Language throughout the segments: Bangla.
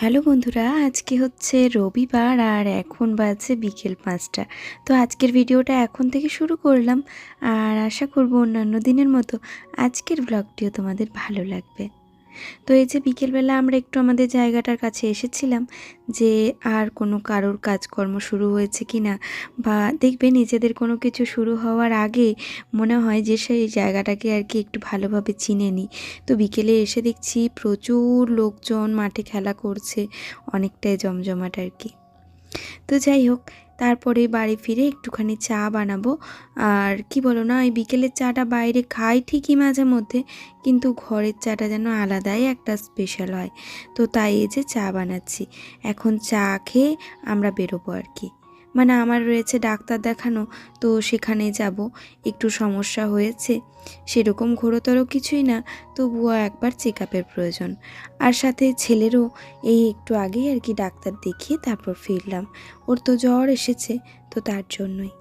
হ্যালো বন্ধুরা, আজকে হচ্ছে রবিবার আর এখন বাজে বিকেল পাঁচটা। তো আজকের ভিডিওটা এখন থেকে শুরু করলাম আর আশা করব অন্যান্য দিনের মতো আজকের ব্লগটিও তোমাদের ভালো লাগবে। তো এই যে বিকেলবেলা আমরা একটু আমাদের জায়গাটার কাছে এসেছিলাম যে আর কোনো কারোর কাজকর্ম শুরু হয়েছে কি না বা দেখবে নিজেদের কোনো কিছু শুরু হওয়ার আগে মনে হয় যে সেই জায়গাটাকে আর কি একটু ভালোভাবে চিনে নিই। তো বিকেলে এসে দেখছি প্রচুর লোকজন মাঠে খেলা করছে, অনেকটাই জমজমাট আর কি। তো যাই হোক তারপরে বাড়ি ফিরে একটুখানি চা বানাবো। আর কি বলো না, এই বিকেলের চাটা বাইরে খাই ঠিকই মাঝে মধ্যে, কিন্তু ঘরের চাটা যেন আলাদাই একটা স্পেশাল হয়। তো তাই এই যে চা বানাচ্ছি। এখন চা খেয়ে আমরা বেরোবো আর কি। মানে আমার রয়েছে ডাক্তার দেখানো, তো সেখানে যাব। একটু সমস্যা হয়েছে। সেরকম ঘোরতর কিছুই না, তবুও একবার চেক আপের প্রয়োজন। আর সাথে ছেলেরও, এই একটু আগেই আর কি ডাক্তার দেখিয়ে তারপর ফিরলাম। ওর তো জ্বর এসেছে, তো তার জন্যই।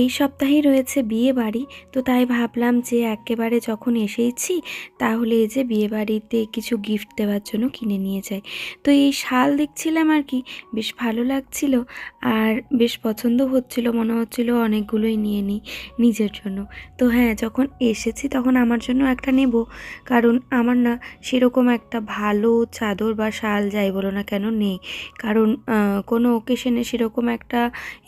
এই সপ্তাহেই রয়েছে বিয়ে বাড়ি তো তাই ভাবলাম যে একেবারে যখন এসেইছি, তাহলে এই যে বিয়ে বাড়িতে কিছু গিফট দেওয়ার জন্য কিনে নিয়ে যাই। তো এই শাল দেখছিলাম আর কি, বেশ ভালো লাগছিল আর বেশ পছন্দ হচ্ছিল, মনে হচ্ছিল অনেকগুলোই নিয়ে নিই নিজের জন্য। তো হ্যাঁ যখন এসেছি তখন আমার জন্য একটা নেব, কারণ আমার না সেরকম একটা ভালো চাদর বা শাল যাই বলো না কেন নেই। কারণ কোনো ওকেশনে সেরকম একটা,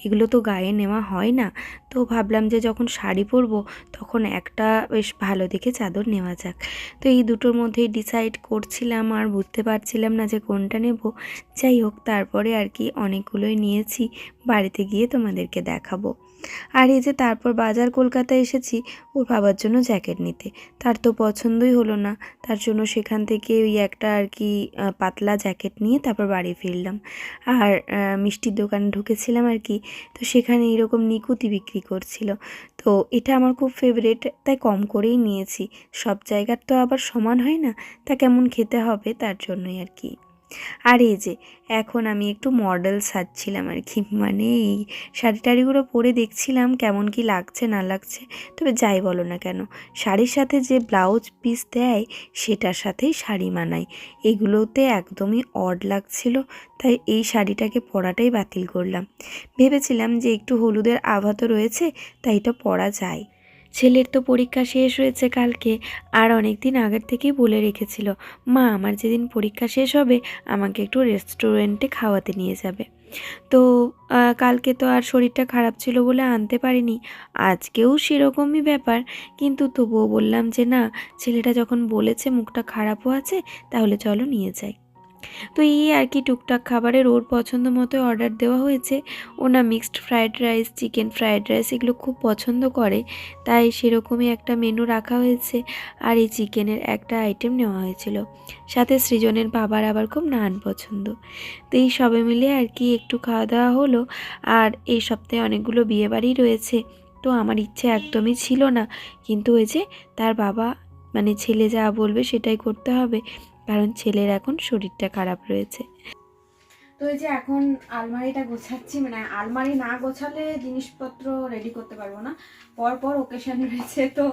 এগুলো তো গায়ে নেওয়া হয় না। তো ভাবলাম যে যখন শাড়ি পরবো, তখন একটা বেশ ভালো দেখে চাদর নেওয়া যাক। তো এই দুটোর মধ্যেই ডিসাইড করছিলাম আর বুঝতে পারছিলাম না যে কোনটা নেব। যাই হোক, তারপরে আর কি অনেকগুলোই নিয়েছি, বাড়িতে গিয়ে তোমাদেরকে দেখাবো। আর এই যে তারপর বাজার কলকাতায় এসেছি, ওর বাবার জন্য জ্যাকেট নিতে। তার তো পছন্দই হলো না। তার জন্য সেখান থেকে ওই একটা আর কি পাতলা জ্যাকেট নিয়ে তারপর বাড়ি ফিরলাম। আর মিষ্টির দোকানে ঢুকেছিলাম আর কি, তো সেখানে এরকম নিকুতি বিক্রি করছিল। তো এটা আমার খুব ফেভারিট তাই কম করেই নিয়েছি। সব জায়গার তো আবার সমান হয় না, তা কেমন খেতে হবে তার জন্যই আর কি। আর এই যে, এখন আমি একটু মডেল সাজছিলাম আর কি মানে এই শাড়ি টাড়িগুলো পরে দেখছিলাম কেমন কি লাগছে, না লাগছে। তবে যাই বলো না কেন, শাড়ির সাথে যে ব্লাউজ পিস দেয়, সেটার সাথেই শাড়ি মানায়। এগুলোতে একদমই অড লাগছিল, তাই এই শাড়িটাকে পরাটাই বাতিল করলাম। ভেবেছিলাম যে একটু হলুদের আভা তো রয়েছে, তাই এটা পরা যায়। ছেলের তো পরীক্ষা শেষ হয়েছে কালকে, আর অনেক দিন আগের থেকেই বলে রেখেছিল, মা, আমার যেদিন পরীক্ষা শেষ হবে, আমাকে একটু রেস্টুরেন্টে খাওয়াতে নিয়ে যাবে। তো কালকে তো আর শরীরটা খারাপ ছিল বলে আনতে পারিনি, আজকেও সেরকমই ব্যাপার, কিন্তু তবুও বললাম যে, না, ছেলেটা যখন বলেছে মুখটা খারাপও আছে, তাহলে চলো নিয়ে যাই। তো এই আর কি টুকটাক খাবারের ওর পছন্দ মতো অর্ডার দেওয়া হয়েছে। ও না mixed fried rice chicken fried rice এগুলো খুব পছন্দ করে। তাই সেরকমই একটা মেনু রাখা হয়েছে আর এই চিকেনের একটা আইটেম নেওয়া হয়েছিল। সাথে সৃজনের বাবার আবার খুব নান পছন্দ। তো এই সবে মিলে আর কি একটু খাওয়া দাওয়া হলো আর এই সপ্তাহে অনেকগুলো বিয়েবাড়ি রয়েছে। তো আমার ইচ্ছে একদমই ছিল না। কিন্তু ওই যে তার বাবা মানে ছেলে যা বলবে সেটাই করতে হবে। কারণ ছেলের এখন শরীরটা খারাপ রয়েছে। তো এই যে এখন আলমারিটা গোছাচ্ছি মানে আলমারি না গোছালে জিনিসপত্র রেডি করতে পারব না। পর পর ওকেশন রয়েছে, তো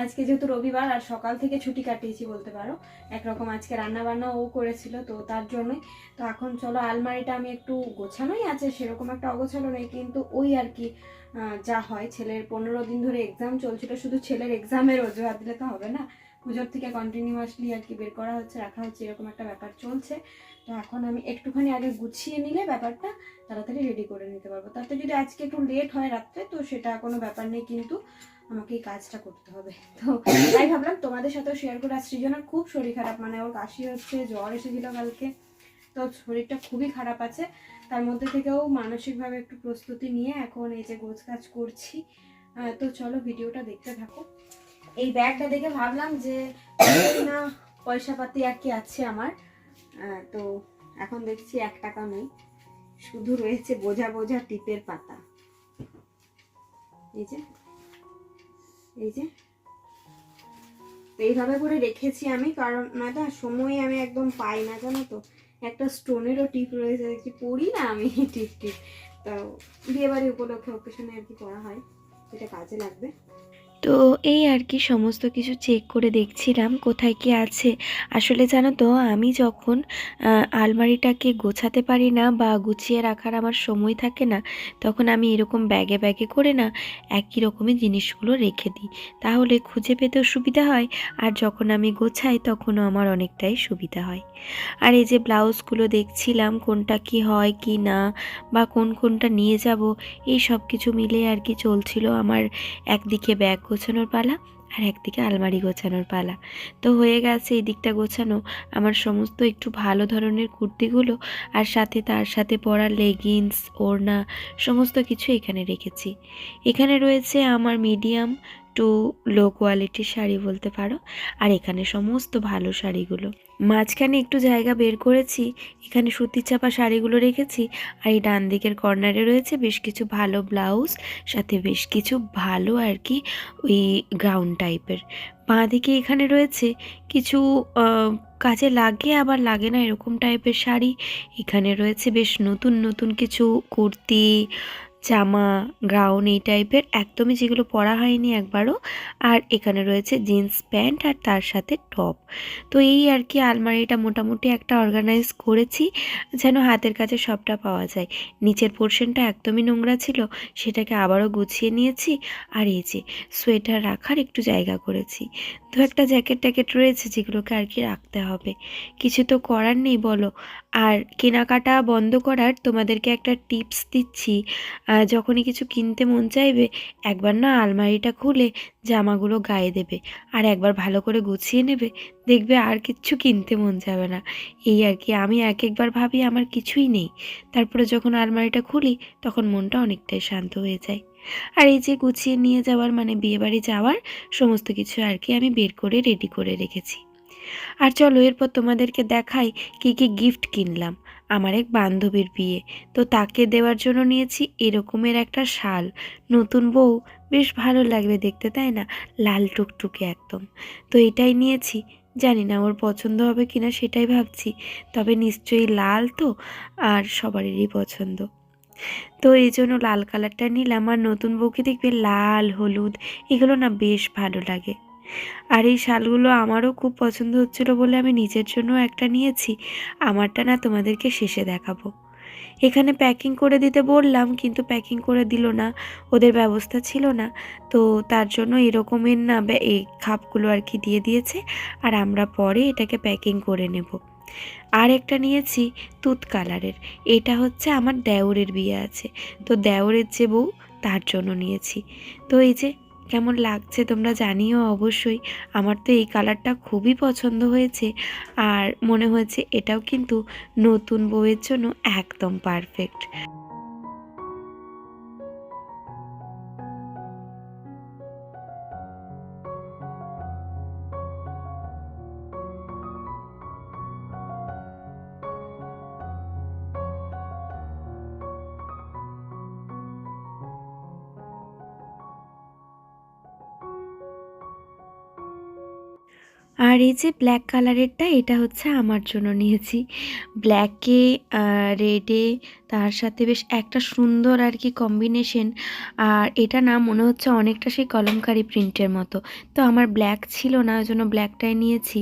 আজকে যেহেতু রবিবার আর সকাল থেকে ছুটি কাটিয়েছি বলতে পারো, একরকম আজকে রান্না বান্না ও করেছিল, তো তার জন্যই। তো এখন চলো আলমারিটা আমি একটু গোছানোই আছে, সেরকম একটা অগোছালো নেই, কিন্তু ওই আর কি যা হয়। ছেলের পনেরো দিন ধরে এক্সাম চলছিল, শুধু ছেলের এক্সামের অজুহাত দিলে তো হবে না। পুজোর থেকে কন্টিনিউয়াসলি আর কি বের করা হচ্ছে, রাখা হচ্ছে, এরকম একটা ব্যাপার চলছে। তো এখন আমি একটুখানি আগে গুছিয়ে নিলে ব্যাপারটা তাড়াতাড়ি রেডি করে নিতে পারব। তাতে যদি আজকে একটু লেট হয় রাত্রে, তো সেটা কোনো ব্যাপার নেই, কিন্তু আমাকে এই কাজটা করতে হবে। তো তাই ভাবলাম তোমাদের সাথেও শেয়ার করে। আর সৃজনার খুব শরীর খারাপ মানে ওর কাশি হচ্ছে, জ্বর এসেছিল কালকে। তো শরীরটা খুবই খারাপ আছে। তার মধ্যে থেকেও মানসিকভাবে একটু প্রস্তুতি নিয়ে এখন এই যে গোছ কাজ করছি তো চলো ভিডিওটা দেখতে থাকো। এই ব্যাগটা দেখে ভাবলাম যে, না পয়সা পাতি আর কি আছে আমার। তো এখন দেখছি এক টাকা নেই। শুধু রয়েছে বোঝা বোঝা টিপের পাতা। এই যে এই যে। তো এইভাবে করে রেখেছি আমি, কারণ না সময় আমি একদম পাই না, জানো তো। একটা স্টোনেরও টিপ রয়েছে, দেখছি পড়ি না আমি টিপ টিপ তো বিয়েবাড়ি উপলক্ষে অকেশনে আর কি করা হয়, এটা কাজে লাগবে। তো এই আর কি সমস্ত কিছু চেক করে দেখছিলাম কোথায় কি আছে। আসলে জানো তো, আমি যখন আলমারিটাকে গোছাতে পারি না বা গুছিয়ে রাখার আমার সময় থাকে না, তখন আমি এরকম ব্যাগে ব্যাগে করে না একই রকমের জিনিসগুলো রেখে দিই। তাহলে খুঁজে পেতেও সুবিধা হয়, আর যখন আমি গোছাই তখনও আমার অনেকটাই সুবিধা হয়। আর এই যে ব্লাউজগুলো দেখছিলাম, কোনটা কি হয় কি না, বা কোন কোনটা নিয়ে যাব, এই সব কিছু মিলে আর কি চলছিল আমার একদিকে ব্যাগ গোছানোর পালা আর একদিকে আলমারি গোছানোর পালা। তো হয়ে গেছে এই দিকটা গোছানো। আমার সমস্ত একটু ভালো ধরনের কুর্তিগুলো আর সাথে তার সাথে পরা লেগিংস ওড়না, সমস্ত কিছু এখানে রেখেছি। এখানে রয়েছে আমার মিডিয়াম টু লো কোয়ালিটির শাড়ি বলতে পারো। আর এখানে সমস্ত ভালো শাড়িগুলো। মাঝখানে একটু জায়গা বের করেছি, এখানে সুতির চাপা শাড়িগুলো রেখেছি, আর এই ডান দিকের কর্নারে রয়েছে বেশ কিছু ভালো ব্লাউজ সাথে বেশ কিছু ভালো আর কি ওই গ্রাউন্ড টাইপের বাঁ দিকে এখানে রয়েছে কিছু কাজে লাগে আবার লাগে না এরকম টাইপের শাড়ি। এখানে রয়েছে বেশ নতুন নতুন কিছু কুর্তি জামা গ্রাউন এই টাইপের একদমই যেগুলো পরা হয়নি একবারও। আর এখানে রয়েছে জিন্স প্যান্ট আর তার সাথে টপ। তো এই আর কি আলমারিটা মোটামুটি একটা অর্গানাইজ করেছি, যেন হাতের কাছে সবটা পাওয়া যায়। নিচের পোর্শনটা একদমই নোংরা ছিল, সেটাকে আবারও গুছিয়ে নিয়েছি। আর এই যে সোয়েটার রাখার একটু জায়গা করেছি। দু একটা জ্যাকেট ট্যাকেট রয়েছে যেগুলোকে আর কি রাখতে হবে। কিছু তো করার নেই বলো। আর কেনাকাটা বন্ধ করার তোমাদেরকে একটা টিপস দিচ্ছি। যখনই কিছু কিনতে মন চাইবে, একবার না আলমারিটা খুলে জামাগুলো গায়ে দেবে আর একবার ভালো করে গুছিয়ে নেবে, দেখবে আর কিচ্ছু কিনতে মন যাবে না। এই আর কি, আমি এক একবার ভাবি আমার কিছুই নেই। তারপরে যখন আলমারিটা খুলি, তখন মনটা অনেকটাই শান্ত হয়ে যায়। আর এই যে গুছিয়ে নিয়ে যাওয়ার মানে বিয়েবাড়ি যাওয়ার সমস্ত কিছু আর কি আমি বের করে রেডি করে রেখেছি। আর চলো এরপর তোমাদেরকে দেখাই কী কী গিফট কিনলাম। আমার এক বান্ধবীর বিয়ে। তো তাকে দেওয়ার জন্য নিয়েছি এরকমের একটা শাল। নতুন বউ, বেশ ভালো লাগবে দেখতে, তাই না? লাল টুকটুকে একদম। তো এটাই নিয়েছি। জানি না ওর পছন্দ হবে কিনা সেটাই ভাবছি। তবে নিশ্চয়ই লাল তো, আর সবারই পছন্দ। তো এই জন্য লাল কালারটা নিলাম আর নতুন বউকে দেখবে লাল, হলুদ, এগুলো না বেশ ভালো লাগে। আর এই শালগুলো আমারও খুব পছন্দ হচ্ছিল বলে আমি নিজের জন্য একটা নিয়েছি। আমারটা না তোমাদেরকে শেষে দেখাবো। এখানে প্যাকিং করে দিতে বললাম, কিন্তু প্যাকিং করে দিল না। ওদের ব্যবস্থা ছিল না। তো তার জন্য এরকমের না এই খাপগুলো আর কি দিয়ে দিয়েছে। আর আমরা পরে এটাকে প্যাকিং করে নেব। আর একটা নিয়েছি তুত কালারের। এটা হচ্ছে আমার দেওরের বিয়ে আছে। তো দেওরের যে বউ, তার জন্য নিয়েছি। তো এই যে কেমন লাগছে তোমরা জানিও অবশ্যই। আমার তো এই কালারটা খুবই পছন্দ হয়েছে। আর মনে হয়েছে এটাও কিন্তু নতুন বউয়ের জন্য একদম পারফেক্ট আর এই যে ব্ল্যাক কালারেরটা এটা হচ্ছে আমার জন্য নিয়েছি। ব্ল্যাকে রেডে তার সাথে বেশ একটা সুন্দর আর কি কম্বিনেশন আর এটা না মনে হচ্ছে অনেকটা সেই কলমকারি প্রিন্টের মতো। তো আমার ব্ল্যাক ছিল না, ওই জন্য ব্ল্যাকটাই নিয়েছি।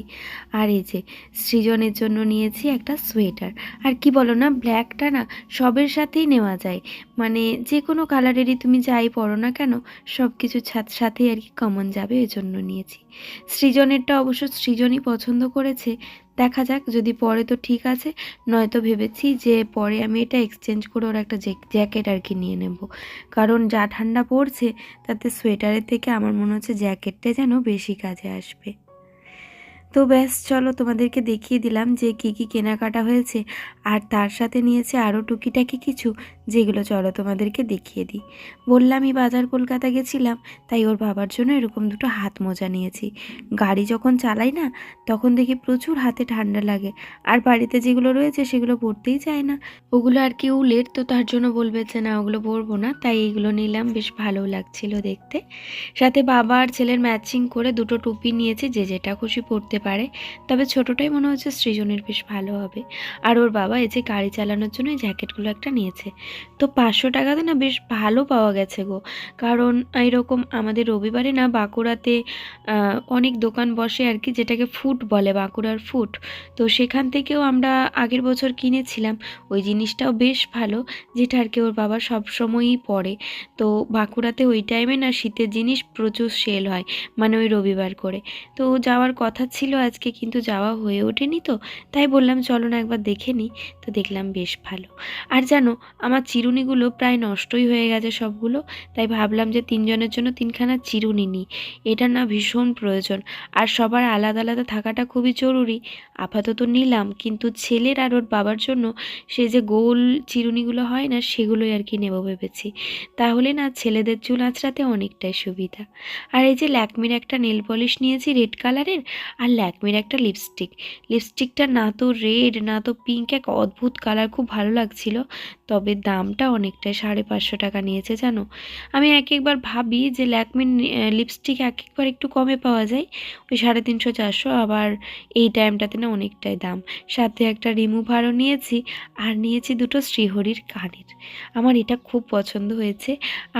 আর এই যে সৃজনের জন্য নিয়েছি একটা সোয়েটার আর কি বলো না ব্ল্যাকটা না সবের সাথেই নেওয়া যায়। মানে যে কোনো কালারেরই তুমি যাই পরো না কেন সব কিছু সাথেই আর কি কমন যাবে এই জন্য নিয়েছি। সৃজনেরটা অবশ্য সৃজনই পছন্দ করেছে দেখা যাক, যদি পরে তো ঠিক আছে, নয়তো ভেবেছি যে পরে আমি এটা এক্সচেঞ্জ করে ওর একটা জ্যাকেট আর কি নিয়ে নেব। কারণ যা ঠান্ডা পড়ছে, তাতে সোয়েটারের থেকে আমার মনে হচ্ছে জ্যাকেটটা যেন বেশি কাজে আসবে। তো ব্যাস, চলো তোমাদেরকে দেখিয়ে দিলাম যে কি কি কেনাকাটা হয়েছে। আর তার সাথে নিয়েছে আরও টুকিটাকি কিছু, যেগুলো চলো তোমাদেরকে দেখিয়ে দিই। বললামই বাজার কলকাতা গেছিলাম, তাই ওর বাবার জন্য এরকম দুটো হাত মোজা নিয়েছি। গাড়ি যখন চালাই না, তখন দেখি প্রচুর হাতে ঠান্ডা লাগে। আর বাড়িতে যেগুলো রয়েছে সেগুলো পরতেই চায় না। ওগুলো আর কি উলের তো তার জন্য বলবে যে না, ওগুলো পরবো না, তাই এইগুলো নিলাম, বেশ ভালো লাগছিল দেখতে। সাথে বাবা আর ছেলের ম্যাচিং করে দুটো টুপি নিয়েছে, যে যেটা খুশি পরতে পারে। তবে ছোটোটাই মনে হচ্ছে সৃজনের বেশ ভালো হবে। আর ওর বাবা এই যে গাড়ি চালানোর জন্য এই জ্যাকেটগুলো একটা নিয়েছে। তো পাঁচশো টাকাতে না বেশ ভালো পাওয়া গেছে গো। কারণ এরকম আমাদের রবিবারে না বাঁকুড়াতে অনেক দোকান বসে আর কি যেটাকে ফুট বলে, বাঁকুড়ার ফুট। তো সেখান থেকেও আমরা আগের বছর কিনেছিলাম। ওই জিনিসটাও বেশ ভালো, যেটা আর কি ওর বাবা সবসময়ই পরে। তো বাঁকুড়াতে ওই টাইমে না শীতের জিনিস প্রচুর সেল হয় মানে ওই রবিবার করে। তো যাওয়ার কথা ছিল আজকে কিন্তু যাওয়া হয়ে ওঠেনি তো, তাই বললাম চলো না একবার দেখে নিই। তো দেখলাম বেশ ভালো। আর জানো, আমার চিরুনিগুলো প্রায় নষ্টই হয়ে গেছে সবগুলো, তাই ভাবলাম যে তিনজনের জন্য তিনখানা চিরুনি নিই। এটা না ভীষণ প্রয়োজন, আর সবার আলাদা আলাদা থাকাটা খুবই জরুরি। আপাতত নিলাম, কিন্তু ছেলের আর ওর বাবার জন্য সে যে গোল চিরুনিগুলো হয় না, সেগুলোই আর কি নেব ভেবেছি। তাহলে না ছেলেদের চুল আঁচড়াতে অনেকটাই সুবিধা। আর এই যে ল্যাকমির একটা নেল পলিশ নিয়েছি রেড কালারের, আর ল্যাকমির একটা লিপস্টিক। লিপস্টিকটা না তো রেড না তো পিঙ্ক এক অদ্ভুত কালার খুব ভালো লাগছিল, তবে দামটা অনেকটাই সাড়ে পাঁচশো টাকা নিয়েছে, জানো? আমি এক একবার ভাবি যে ল্যাকমির লিপস্টিক এক একবার একটু কমে পাওয়া যায়, ওই সাড়ে তিনশো চারশো, আবার এই টাইমটাতে না অনেকটাই দাম। সাথে একটা রিমুভারও নিয়েছি, আর নিয়েছি দুটো শ্রীহরির কানের। আমার এটা খুব পছন্দ হয়েছে,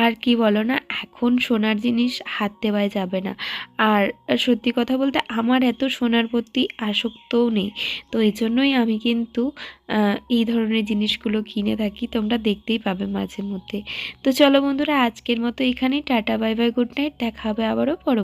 আর কি বলো না, এখন সোনার জিনিস হাত দেওয়াই যাবে না। আর সত্যি কথা বলতে, আমার এত সোনার প্রতি আসক্তও নেই। তো এই জন্যই আমি কিন্তু এই ধরনের জিনিসগুলো কিনে থাকি। তোমরা দেখতেই পাবে মাঝে মধ্যে তো চলো বন্ধুরা, আজকের মতো এখানেই। Tata, bye bye, good night. দেখা হবে আবারও পর